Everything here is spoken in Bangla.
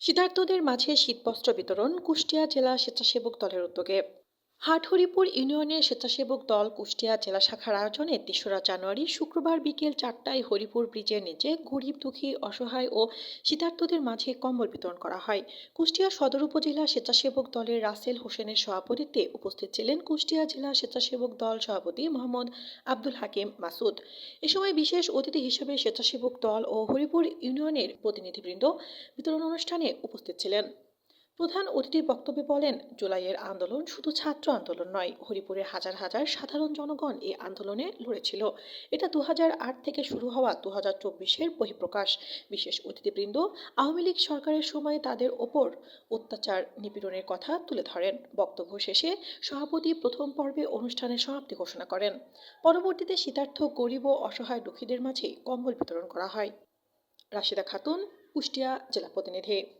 শীতার্তদের মাঝে শীতবস্ত্র বিতরণ কুষ্টিয়া জেলা স্বেচ্ছাসেবক দলের উদ্যোগে। হাটহরিপুর ইউনিয়নের স্বেচ্ছাসেবক দল কুষ্টিয়া জেলা শাখার আয়োজনে তেসরা জানুয়ারি শুক্রবার বিকেল চারটায় হরিপুর ব্রিজের নিচে গরিব দুঃখী, অসহায় ও শীতার্তদের মাঝে কম্বল বিতরণ করা হয়। কুষ্টিয়া সদর উপজেলা স্বেচ্ছাসেবক দলের রাসেল হোসেনের সভাপতিত্বে উপস্থিত ছিলেন কুষ্টিয়া জেলা স্বেচ্ছাসেবক দল সভাপতি মোহাম্মদ আব্দুল হাকিম মাসুদ। এ সময় বিশেষ অতিথি হিসেবে স্বেচ্ছাসেবক দল ও হরিপুর ইউনিয়নের প্রতিনিধিবৃন্দ বিতরণ অনুষ্ঠানে উপস্থিত ছিলেন। প্রধান অতিথির বক্তব্যে বলেন, জুলাইয়ের আন্দোলন শুধু ছাত্র আন্দোলন নয়, হরিপুরে হাজার হাজার সাধারণ জনগণ এই আন্দোলনে লড়েছিল। এটা দু হাজার আট থেকে শুরু হওয়া দু হাজার চব্বিশের বহিঃপ্রকাশ। বিশেষ অতিথিবৃন্দ, আওয়ামী লীগ সরকারের সময় তাদের ওপর অত্যাচার নিপীড়নের কথা তুলে ধরেন। বক্তব্য শেষে সভাপতি প্রথম পর্বে অনুষ্ঠানের সমাপ্তি ঘোষণা করেন। পরবর্তীতে শীতার্থ গরিব ও অসহায় দুঃখীদের মাঝে কম্বল বিতরণ করা হয়। রাশিদা খাতুন, কুষ্টিয়া জেলা প্রতিনিধি।